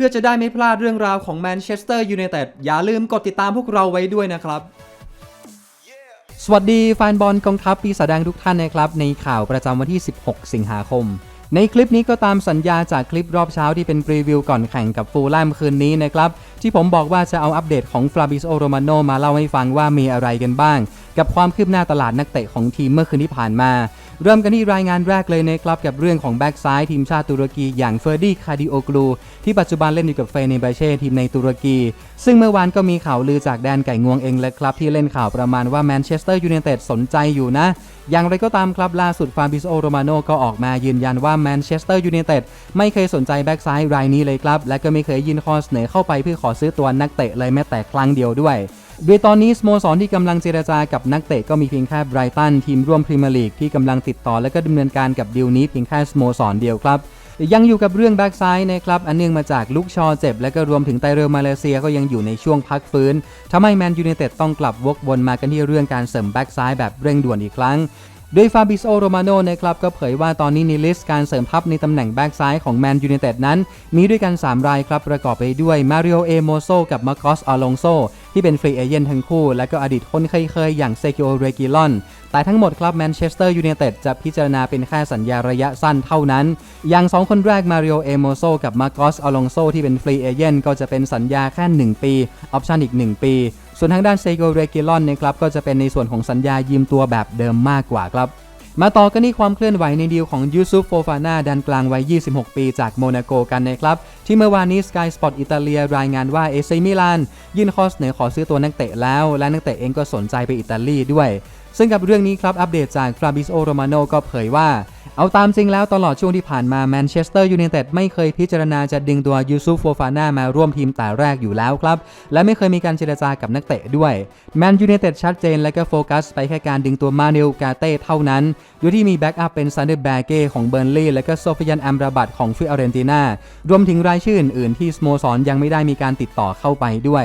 พื่อจะได้ไม่พลาดเรื่องราวของแมนเชสเตอร์ยูไนเต็ดอย่าลืมกดติดตามพวกเราไว้ด้วยนะครับ สวัสดีแฟนบอลกองทัพปีศาจแดงทุกท่านนะครับ ในข่าวประจำวันที่ 16 สิงหาคม ในคลิปนี้ก็ตามสัญญาจากคลิปรอบเช้าที่เป็นพรีวิวก่อนแข่งกับฟูลแลมคืนนี้นะครับ ที่ผมบอกว่าจะเอาอัปเดตของฟลาบิโอโรมาโนมาเล่าให้ฟังว่ามีอะไรกันบ้าง กับความคืบหน้าตลาดนักเตะของทีมเมื่อคืนที่ผ่านมา เริ่มกันที่รายงานแรกเลยนะครับกับเรื่องของแบ็กซ้ายทีมชาติตุรกีอย่างเฟอร์ดี้คาดิโอกลูที่ปัจจุบันเล่นอยู่กับเฟเนเบเช่ทีมในตุรกี ซึ่งเมื่อวานก็มีข่าวลือจากแดนไก่งวงเองเลยครับที่เล่นข่าวประมาณว่าแมนเชสเตอร์ยูไนเต็ดสนใจอยู่นะ อย่างไรก็ตามครับล่าสุดฟาบิโอโรมาโนก็ออกมายืนยันว่าแมนเชสเตอร์ยูไนเต็ดไม่เคยสนใจแบ็กซ้ายรายนี้เลยครับและก็ไม่เคยยินข้อเสนอเข้าไปเพื่อขอซื้อตัวนักเตะเลยแม้แต่ครั้งเดียวด้วย โดยตอนนี้สโมสรที่กำลังเจรจากับนักเตะก็มีเพียงแค่ไบรตันทีมร่วมพรีเมียร์ลีกที่กำลังติดต่อและก็ดำเนินการกับดีลนี้เพียงแค่สโมสรเดียวครับยังอยู่กับเรื่องแบ็กซ้ายนะครับอันเนื่องมาจากลุกชอเจ็บ และก็รวมถึงไตเรลมาเลเซียก็ยังอยู่ในช่วงพักฟื้นทำให้แมนยูไนเต็ดต้องกลับวกวนมากันที่เรื่องการเสริมแบ็กซ้ายแบบเร่งด่วนอีกครั้ง โดยฟาบิโอโรมาโนนะครับก็เผยว่าตอนนี้ในลิสต์การเสริมทัพในตำแหน่งแบ็กซ้ายของแมนยูไนเต็ดนั้น มีด้วยกัน 3 รายครับประกอบไปด้วยมาริโอเอโมโซกับมาร์กอสอาลงโซ ที่เป็นฟรีเอเจนต์ทั้งคู่ และก็อดีตคนเคยๆอย่างเซกิโอเรกิลอน แต่ทั้งหมดครับแมนเชสเตอร์ยูไนเต็ดจะพิจารณาเป็นแค่สัญญาระยะสั้นเท่านั้น อย่าง 2 คนแรกมาริโอเอโมโซกับมาร์กอสอาลงโซที่เป็นฟรีเอเจนต์ก็จะเป็นสัญญาแค่ 1 ปีออปชันอีก 1 ปีส่วนทางด้านเซโกเรกิลอนนะครับก็จะเป็นในส่วนของสัญญายืมตัวแบบเดิมมากกว่าครับ มาต่อกันที่ความเคลื่อนไหวในดีลของยูซุฟโฟฟาน่าดันกลางวัย 26 ปีจากโมนาโกกันนะครับ ที่เมื่อวานนี้ Sky Sport อิตาเลียรายงานว่าเอซมิลานยื่นข้อเสนอขอซื้อตัวนักเตะแล้ว และนักเตะเองก็สนใจไปอิตาลีด้วย ซึ่งกับเรื่องนี้ครับอัปเดตจากฟราบิสโอโรมาโนก็เผยว่า เอาตามจริงแล้วตลอดช่วงที่ผ่านมาแมนเชสเตอร์ยูไนเต็ดไม่เคยพิจารณาจะดึงตัวยูซุฟโฟฟาน่ามาร่วมทีมแต่แรกอยู่แล้วครับ และไม่เคยมีการเจรจากับนักเตะด้วยแมนยูไนเต็ดชัดเจนและก็โฟกัสไปแค่การดึงตัวมาเนลกาเต้เท่านั้นโดยที่มีแบ็กอัพเป็นซันเดอร์แบเก้ของเบอร์นลีย์และก็โซฟิยันอัมราบัตของฟิออเรนตินารวมถึงรายชื่ออื่นๆที่สโมสรยังไม่ได้มีการติดต่อเข้าไปด้วย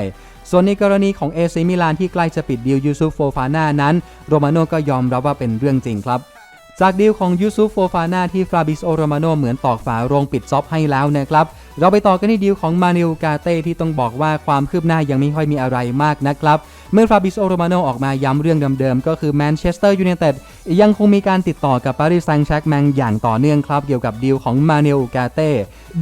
ส่วนในกรณีของเอซิมิลานที่ใกล้จะปิดดีลยูซุฟโฟฟาน่านั้น โรมาโนก็ยอมรับว่าเป็นเรื่องจริงครับ จากดีลของยูซุฟโฟฟาน่าที่ฟราบิสโอโรมาโนเหมือนตอกฝาโรงปิดซ็อปให้แล้วนะครับ เราไปต่อกันที่ดีลของมานิลกาเต้ที่ต้องบอกว่าความคืบหน้ายังไม่ค่อยมีอะไรมากนะครับ เมื่อฟราบิสโอโรมาโนออกมาย้ำเรื่องเดิมๆ ก็คือแมนเชสเตอร์ยูไนเต็ดยังคงมีการติดต่อกับปารีสแซงต์แชร์กแมงอย่างต่อเนื่องครับ เกี่ยวกับดีลของมานิลกาเต้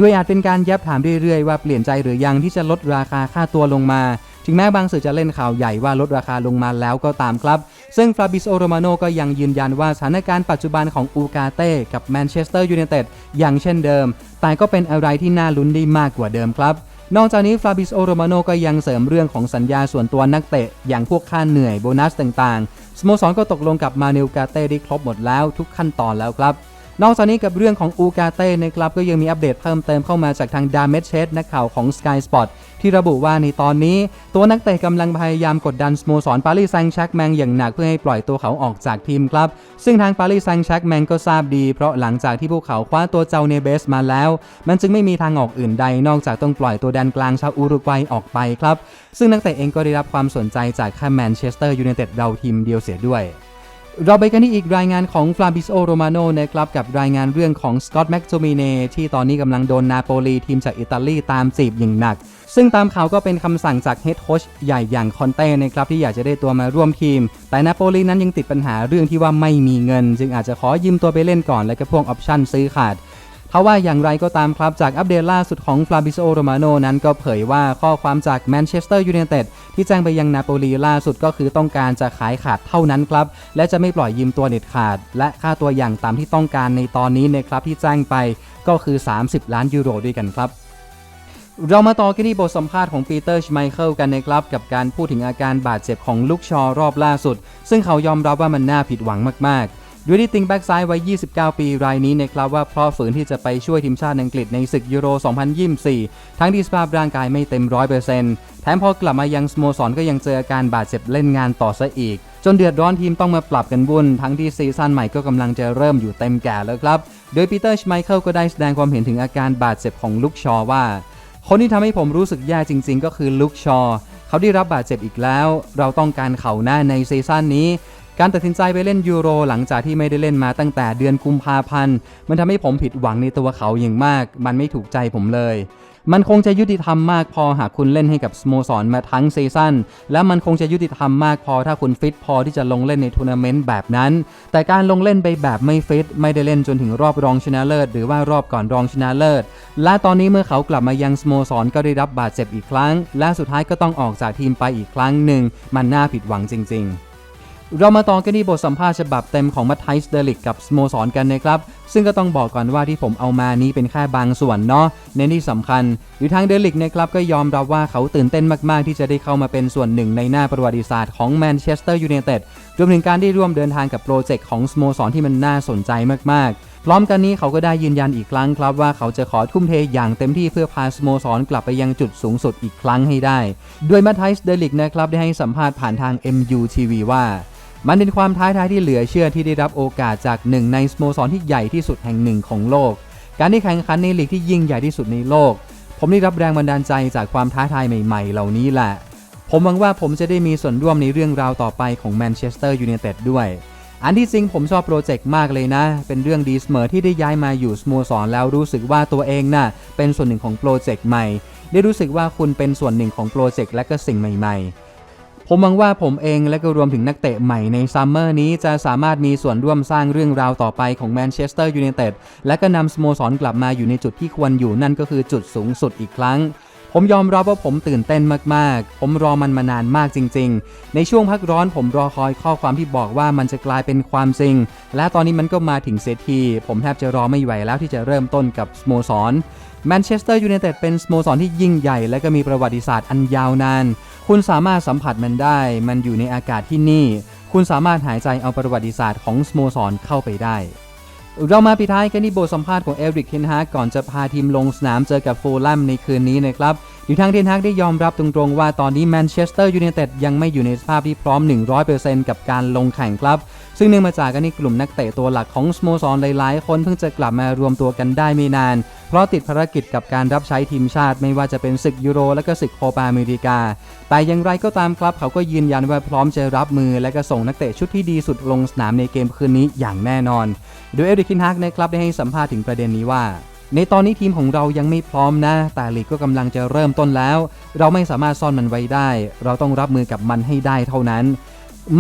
ด้วยอาจเป็นการยับถามเรื่อยๆว่าเปลี่ยนใจหรือยังที่จะลดราคาค่าตัวลงมา ถึงแม้บางสื่อจะเล่นข่าวใหญ่ว่าลดราคาลงมาแล้วก็ตามครับ ซึ่งฟราบิโอโรมาโนก็ยังยืนยันว่าสถานการณ์ปัจจุบันของอูกาเต้กับแมนเชสเตอร์ยูไนเต็ดยังเช่นเดิม แต่ก็เป็นอะไรที่น่าลุ้นได้มากกว่าเดิมครับนอกจากนี้ฟราบิโอโรมาโนก็ยังเสริมเรื่องของสัญญาส่วนตัวนักเตะ อย่างพวกค่าเหนื่อยโบนัสต่างๆ สโมสรก็ตกลงกับมาเนลกาเต้ได้ครบหมดแล้วทุกขั้นตอนแล้วครับนอกจากนี้กับเรื่องของอูกาเต้นะครับก็ยังมีอัปเดตเพิ่มเติมเข้ามาจากทางดาเมชเชสนักข่าวของ Sky Sport ที่ระบุว่าในตอนนี้ ตัวนักเตะกำลังพยายามกดดันสโมสรปารีสแซงต์แชร์กแมงอย่างหนักเพื่อให้ปล่อยตัวเขาออกจากทีมครับ ซึ่งทางปารีสแซงต์แชร์กแมงก็ทราบดี เพราะหลังจากที่พวกเขาคว้าตัวเจ้าเนเบสมาแล้ว มันจึงไม่มีทางออกอื่นใดนอกจากต้องปล่อยตัวแดนกลางชาวอุรุกวัยออกไปครับ ซึ่งนักเตะเองก็ได้รับความสนใจจากแค่แมนเชสเตอร์ยูไนเต็ดเราทีมเดียวเสียด้วยเราไปกันที่อีกรายงานของฟลาบิโอโรมาโนนะครับกับรายงานเรื่องของสกอตแม็กโจมิเนที่ตอนนี้กำลังโดนนาโปลีทีมจากอิตาลีตามจีบอย่างหนัก ซึ่งตามข่าวก็เป็นคำสั่งจากเฮดโค้ชใหญ่อย่างคอนเต้นะครับที่อยากจะได้ตัวมาร่วมทีม แต่นาโปลีนั้นยังติดปัญหาเรื่องที่ว่าไม่มีเงิน จึงอาจจะขอยืมตัวไปเล่นก่อนและก็พวกออปชั่นซื้อขาดทว่าอย่างไรก็ตามครับจากอัปเดตล่าสุดของฟลาบิโอโรมาโนนั้นก็เผยว่าข้อความจากแมนเชสเตอร์ยูไนเต็ดที่แจ้งไปยังนาโปลีล่าสุดก็คือต้องการจะขายขาดเท่านั้นครับ และจะไม่ปล่อยยืมตัวเด็ดขาด และค่าตัวอย่างตามที่ต้องการในตอนนี้นะครับที่แจ้งไปก็คือ 30 ล้านยูโรด้วยกันครับ เรามาต่อกันที่บทสัมภาษณ์ของปีเตอร์ชไมเคิลกันนะครับ กับการพูดถึงอาการบาดเจ็บของลูกชอรอบล่าสุด ซึ่งเขายอมรับว่ามันน่าผิดหวังมากๆด้วยที่ติงแบ็กซ้ายวัย 29 ปีรายนี้นะครับว่าเพราะฝืนที่จะไปช่วยทีมชาติอังกฤษในศึกยูโร 2024 ทั้งที่สภาพร่างกายไม่เต็ม100%แถมพอกลับมายังสโมสรก็ยังเจออาการบาดเจ็บเล่นงานต่อซะอีกจนเดือดร้อนทีมต้องมาปรับกันวุ่น ทั้งที่ซีซั่นใหม่ก็กำลังจะเริ่มอยู่เต็มแก่แล้วครับ โดยปีเตอร์ชไมเคิลก็ได้แสดงความเห็นถึงอาการบาดเจ็บของลูกชอว่า คนที่ทำให้ผมรู้สึกแย่จริง ๆ ก็คือลุกชอ เขาได้รับบาดเจ็บอีกแล้ว เราต้องการเขาหน้าในซีซั่นนี้ การตัดสินใจไปเล่นยูโรหลังจากที่ไม่ได้เล่นมาตั้งแต่เดือนกุมภาพันธ์ มันทำให้ผมผิดหวังในตัวเขาอย่างมาก มันไม่ถูกใจผมเลยมันคงจะยุติธรรมมากพอหากคุณเล่นให้กับสโมสรมาทั้งซีซั่นและมันคงจะยุติธรรมมากพอถ้าคุณฟิตพอที่จะลงเล่นในทัวร์นาเมนต์แบบนั้น แต่การลงเล่นไปแบบไม่ฟิตไม่ได้เล่นจนถึงรอบรองชนะเลิศ หรือว่ารอบก่อนรองชนะเลิศ และตอนนี้เมื่อเขากลับมายังสโมสรก็ได้รับบาดเจ็บอีกครั้ง และสุดท้ายก็ต้องออกจากทีมไปอีกครั้งหนึ่ง มันน่าผิดหวังจริง ๆเรามาต่อกันที่บทสัมภาษณ์ฉบับเต็มของมัตไทส์เดลิกกับสโมสรกันนะครับ ซึ่งก็ต้องบอกก่อนว่าที่ผมเอามานี้เป็นแค่บางส่วนเนาะในที่สำคัญหรือทางเดลิกนะครับก็ยอมรับว่าเขาตื่นเต้นมาก ๆ ที่จะได้เข้ามาเป็นส่วนหนึ่งในหน้าประวัติศาสตร์ของแมนเชสเตอร์ยูไนเต็ดรวมถึงการได้ร่วมเดินทางกับโปรเจกต์ของสโมสรที่มันน่าสนใจมาก ๆ พร้อมกันนี้เขาก็ได้ยืนยันอีกครั้งครับว่าเขาจะขอทุ่มเทอย่างเต็มที่เพื่อพาสโมสรกลับไปยังจุดสูงสุดอีกครั้งให้ได้ โดยมัตไทส์เดลิกนะครับได้ให้สัมภาษณ์ผ่านทาง MUTV ว่ามันเป็นความท้าทายที่เหลือเชื่อที่ได้รับโอกาสจากหนึ่งในสโมสรที่ใหญ่ที่สุดแห่งหนึ่งของโลก การที่แข่งขันในลีกที่ยิ่งใหญ่ที่สุดในโลก ผมได้รับแรงบันดาลใจจากความท้าทายใหม่ ๆ เหล่านี้แหละ ผมหวังว่าผมจะได้มีส่วนร่วมในเรื่องราวต่อไปของแมนเชสเตอร์ยูไนเต็ดด้วย อันที่จริงผมชอบโปรเจกต์มากเลยนะ เป็นเรื่องดีเสมอที่ได้ย้ายมาอยู่สโมสรแล้วรู้สึกว่าตัวเองน่ะเป็นส่วนหนึ่งของโปรเจกต์ใหม่ ได้รู้สึกว่าคุณเป็นส่วนหนึ่งของโปรเจกต์และก็สิ่งใหม่ ๆผมหวังว่าผมเองและก็รวมถึงนักเตะใหม่ในซัมเมอร์นี้จะสามารถมีส่วนร่วมสร้างเรื่องราวต่อไปของแมนเชสเตอร์ยูไนเต็ดและก็นำสโมสรกลับมาอยู่ในจุดที่ควรอยู่นั่นก็คือจุดสูงสุดอีกครั้ง ผมยอมรับว่าผมตื่นเต้นมากๆ ผมรอมันมานานมากจริง ๆ ในช่วงพักร้อนผมรอคอยข้อความที่บอกว่ามันจะกลายเป็นความจริง และตอนนี้มันก็มาถึงเซตที ผมแทบจะรอไม่ไหวแล้วที่จะเริ่มต้นกับสโมสรแมนเชสเตอร์ยูไนเต็ดเป็นสโมสรที่ยิ่งใหญ่ และก็มีประวัติศาสตร์อันยาวนาน คุณสามารถสัมผัสมันได้ มันอยู่ในอากาศที่นี่ คุณสามารถหายใจเอาประวัติศาสตร์ของสโมสรเข้าไปได้ เรามาปิดท้ายกันที่บทสัมภาษณ์ของเอริกเทนฮากก่อนจะพาทีมลงสนามเจอกับฟูลแลมในคืนนี้นะครับอยู่ทางเทนฮากได้ยอมรับตรงๆว่าตอนนี้แมนเชสเตอร์ยูไนเต็ดยังไม่อยู่ในสภาพที่พร้อม 100%กับการลงแข่งครับ ซึ่งเนื่องมาจากการที่กลุ่มนักเตะตัวหลักของสโมสรหลายๆ คนเพิ่งจะกลับมารวมตัวกันได้ไม่นาน เพราะติดภารกิจกับการรับใช้ทีมชาติ ไม่ว่าจะเป็นศึกยูโร และก็ศึกโคปาอเมริกา แต่อย่างไรก็ตามครับเขาก็ยืนยันว่าพร้อมจะรับมือ และก็ส่งนักเตะชุดที่ดีสุดลงสนามในเกมคืนนี้อย่างแน่นอน โดยเอริกคินฮักนะครับได้ให้สัมภาษณ์ถึงประเด็นนี้ว่าในตอนนี้ทีมของเรายังไม่พร้อมนะ แต่ลีกก็กำลังจะเริ่มต้นแล้ว เราไม่สามารถซ่อนมันไว้ได้ เราต้องรับมือกับมันให้ได้เท่านั้น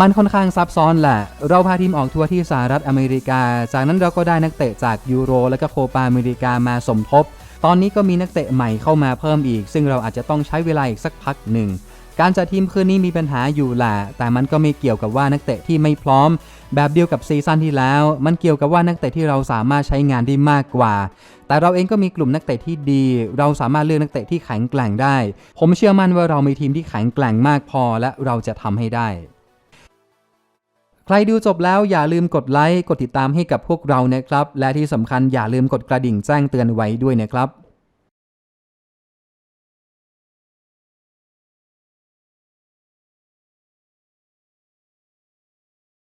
มันค่อนข้างซับซ้อนแหละ เราพาทีมออกทัวร์ที่สหรัฐอเมริกา จากนั้นเราก็ได้นักเตะจากยูโร และก็โคปาอเมริกามาสมทบ ตอนนี้ก็มีนักเตะใหม่เข้ามาเพิ่มอีก ซึ่งเราอาจจะต้องใช้เวลาอีกสักพักหนึ่ง การจัดทีมคืนนี้มีปัญหาอยู่แหละ แต่มันก็ไม่เกี่ยวกับว่านักเตะที่ไม่พร้อม แบบเดียวกับซีซั่นที่แล้ว มันเกี่ยวกับว่านักเตะที่เราสามารถใช้งานได้มากกว่า แต่เราเองก็มีกลุ่มนักเตะที่ดี เราสามารถเลือกนักเตะที่แข็งแกร่งได้ ผมเชื่อมั่นว่าเรามีทีมที่แข็งแกร่งมากพอ และเราจะทำให้ได้ รดูจบแล้วอย่าลืมกดไลค์ กดติดตามให้กับพวกเรานะครับ และที่สำคัญอย่าลืมกดกระดิ่งแจ้งเตือนไว้ด้วยนะครับ